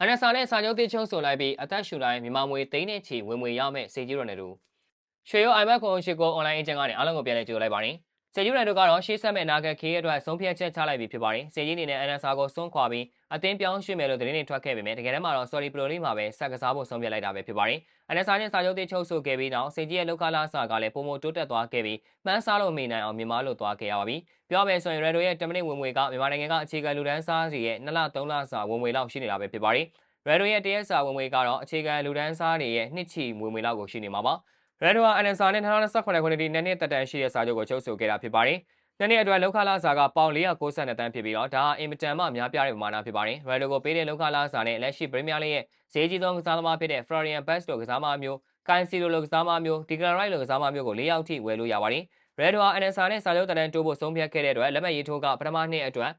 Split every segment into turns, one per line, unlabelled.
အန်နဆာနဲ့စာချုပ်တိချုပ်ဆိုလိုက်ပြီးအသက်ရှူတိုင်းမြန်မာမွေသိန်းနဲ့ချီဝင်ငွေရမယ့်စေကြီးရော်နယ်တို့ရွှေရိုအိုင်မက်ခွန်ရှိကိုအွန်လိုင်းအင်ဂျင်ကနေအားလုံးကိုပြန်လည်ကြိုလိုက်ပါတယ် စေကြီးရော်နယ်တို့ကတော့ရှေ့ဆက်မဲ့နာဂတ်ခေးအတွက်ဆုံးဖြတ်ချက်ချလိုက်ပြီဖြစ်ပါတယ်စေကြီးအနေနဲ့အန်နဆာကိုစွန့်ခွာပြီးအသင်းပြောင်းရွှေ့မယ်လို့သတင်းတွေထွက်ခဲ့ပေမဲ့တကယ်တမ်းမှာတော့ sorry pro လေးမှာပဲဆက်ကစားဖို့ဆုံးဖြတ်လိုက်တာပဲဖြစ်ပါတယ်အန်နဆာနဲ့စာချုပ်တိချုပ်ဆိုခဲ့ပြီးနောက်စေကြီးရဲ့လောက်ခလာစာကလည်းပုံမတိုးတက်သွားခဲ့ပြီးမှန်းစားလို့မိနိုင်အောင်မြန်မာလို့သွားခဲ့ရပါပြီပြောမယ်ဆိုရင်ရယ်ဒိုရဲ့10မိနစ်ဝင်ငွေကမြန်မာနိုင်ငံကအခြေခံလူဒန်းစားစီရဲ့2လ3လစာဝင်ငွေလောက်ရှိနေတာပဲဖြစ်ပါတယ်ရယ်ဒိုရဲ့တရက်စာဝင်ငွေကတော့အခြေခံလူဒန်းစားတွေရဲ့နှစ်ချီဝင်ငွေလောက်ကိုရှိနေမှာပါ ရယ်ဒိုဟာအန်နဆာနဲ့2028ခုနှစ်ဒီနှစ်နှစ်တက်တန်ရှိတဲ့စာချုပ်ကိုချုပ်ဆိုခဲ့တာဖြစ်ပါတယ်နှစ်နှစ်အတွက်လောက်ခလာစာကပေါင်492တန်းဖြစ်ပြီးတော့ဒါအင်မတန်မှများပြားတဲ့ပမာဏဖြစ်ပါတယ်။ရယ်လိုကိုပေးတဲ့လောက်ခလာစာနဲ့လက်ရှိပရီးမီးယားလိရဲ့ဈေးကြီးဆုံးကစားသမားဖြစ်တဲ့ Florian Bass လိုကစားသမားမျိုး၊ကန်စီလိုလိုကစားသမားမျိုး၊ဒီဂလရိုက်လိုကစားသမားမျိုးကို၄ယောက်ထိဝယ်လို့ရပါတယ်။ရယ်ဒိုဟာအန်နဆာနဲ့စာချုပ်တန်းတိုးဖို့ဆုံးဖြတ်ခဲ့တဲ့အတွက်လက်မှတ်ရေးထိုးကပထမနှစ်အတွက်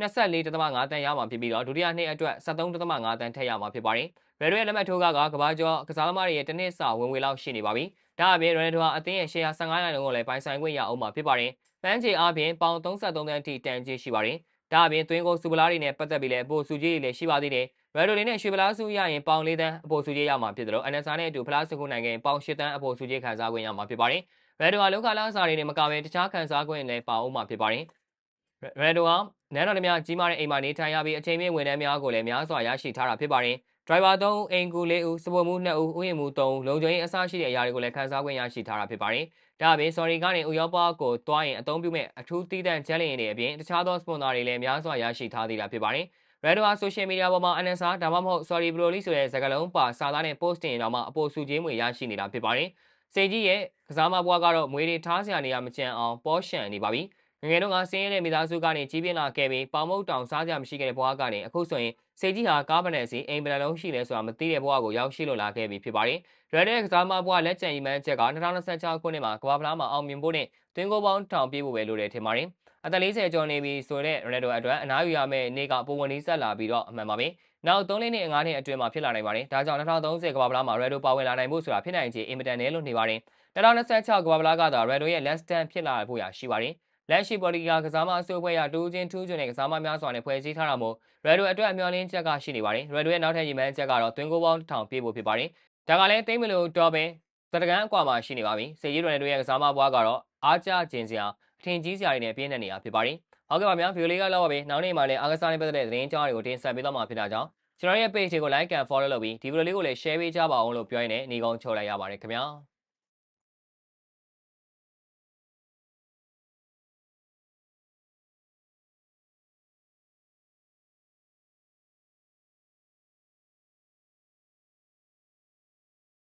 24.5တန်းရမှာဖြစ်ပြီးတော့ဒုတိယနှစ်အတွက်73.5တန်းထည့်ရမှာဖြစ်ပါတယ်။ ရယ်ဒိုရဲ့လက်မှတ်ထိုးကကကဘာကျော်ကစားသမားတွေရဲ့တစ်နှစ်စာဝင်ငွေလောက်ရှိနေပါပြီ။ဒါအပြင်ရယ်ဒိုဟာအသင်းရဲ့ရှယ်ယာ15ရာခိုင်နှုန်းကိုလည်းပိုင်ဆိုင်ခွင့်ရအောင်မှာဖြစ်ပါတယ်။ပန်းချေအားဖြင့်ပေါင်33တန်းထိတန်ကြီးရှိပါတယ်။ဒါအပြင်သွင်းကိုစူပလာတွေနဲ့ပတ်သက်ပြီးလည်းအပိုစုကြီးတွေလည်းရှိပါသေးတယ်။ရယ်ဒိုလေးနဲ့ရွှေပလားစုရရင်ပေါင်၄တန်းအပိုစုကြီးရမှာဖြစ်တယ်လို့အန်နဆာနဲ့အတူဖလားစကူနိုင်ငံပေါင်၈တန်းအပိုစုကြီးခံစားခွင့်ရမှာဖြစ်ပါတယ်။ရယ်ဒိုဟာလောကလာစာတွေနဲ့မကဘဲတခြားခံစားခွင့်လည်းပါအောင်မှာဖြစ်ပါတယ်။ရယ်ဒိုဟာနန်းတော်များကြီးမားတဲ့အိမ်မှာနေထိုင်ရပြီးအချိန်မြင့်ဝန်ထမ်းများကိုလည်းများစွာရရှိထားတာဖြစ်ပါတယ်။ ဒရိုင်ဘာ3ဦးအိမ်ကူ4ဦးစပေါ်မှု2ဦးဥယျာဉ်မှု3ဦးလုံခြုံရေးအစရှိတဲ့အရာတွေကိုလည်းခန်းစားခွင့်ရရှိထားတာဖြစ်ပါတယ်။ဒါအပြင် sorry ကနေဥရောပကိုတွားရင်အသုံးပြုမဲ့အထူးသီးသန့်ချဲလင်တွေအပြင်တခြားသောစပွန်ဆာတွေလည်းများစွာရရှိထားသေးတာဖြစ်ပါတယ်။ Red War Social Media ပေါ်မှာ NSA ဒါမှမဟုတ် Sorry Broly ဆိုတဲ့စကားလုံးပါစာသားနဲ့ post တင်ရင်တော့မှအပေါ်စုချင်းငွေရရှိနေတာဖြစ်ပါတယ်။စေကြီးရဲ့ကစားမဘွားကတော့မွေတွေထားစရာနေရာမကျန်အောင်ပေါ်ရှန်နေပါပြီ။ ငငယ်တော့ကစင်းရဲတဲ့မိသားစုကနေကြီးပြင်းလာခဲ့ပြီးပေါမုတ်တောင်စားကြမရှိခဲ့တဲ့ဘဝကနေအခုဆိုရင်စေကြီးဟာကားပနယ်စီအိမ်ပနယ်လုံးရှိလဲဆိုတာမသိတဲ့ဘဝကိုရောက်ရှိလို့လာခဲ့ပြီဖြစ်ပါတယ်။ Red ရဲ့ကစားမဘဝလက်ကျန်ရီမန်းချက်က2026ခုနှစ်မှာကမ္ဘာဖလားမှာအောင်မြင်ဖို့နဲ့တွင်းကိုပေါင်းထောင်ပြေးဖို့ပဲလိုတယ်ထင်ပါတယ်။အသက်40ကျော်နေပြီဆိုတဲ့ Ronaldo အတွက်အနားယူရမယ့်နေ့ကပုံဝင်နီးဆက်လာပြီးတော့အမှန်ပါပဲ။နောက်3လနဲ့5နှစ်အတွင်းမှာဖြစ်လာနိုင်ပါတယ်။ဒါကြောင့်2030ကမ္ဘာဖလားမှာ Ronaldo ပါဝင်လာနိုင်ဖို့ဆိုတာဖြစ်နိုင်ခြေအင်မတန်နဲ့လို့နေပါတယ်။2026ကမ္ဘာဖလားကတော့ Ronaldo ရဲ့ last stand ဖြစ်လာဖို့ရရှိပါတယ်။ လက်ရှိပေါ်လီဂါကစားမအစိုးအဖွဲ့ရတူးချင်းထူးချွန်တဲ့ကစားမများစွာနဲ့ဖွဲ့စည်းထားတာမို့ရယ်ဒိုအတွက်အမျှော်လင့်ချက်ကရှိနေပါတယ်ရယ်ဒိုရဲ့နောက်ထပ်ရည်မှန်းချက်ကတော့တွင်းကိုပေါင်းထောင်ပြေးဖို့ဖြစ်ပါတယ်ဒါကလည်းသိမ့်မလို့တော့ပင်သတကန်အကွာမှာရှိနေပါပြီစေကြီးရယ်ဒိုရဲ့ကစားမဘွားကတော့အားကျခြင်းစရာအထင်ကြီးစရာတွေနဲ့ပြည့်နေနေတာဖြစ်ပါတယ်ဟုတ်ကဲ့ပါဗျာဗီဒီယိုလေးကလောက်ပါပြီနောက်နေ့မှလည်းအားကစားနဲ့ပတ်သက်တဲ့သတင်းကြောင်းတွေကိုတင်ဆက်ပေးသွားမှာဖြစ်တာကြောင့်ကျွန်တော်ရဲ့ page တွေကို like and follow လုပ်ပြီးဒီဗီဒီယိုလေးကိုလည်း share ပေးကြပါအောင်လို့ပြောရင်းနဲ့ညီကုန်းချုပ်လိုက်ရပါတယ်ခင်ဗျာ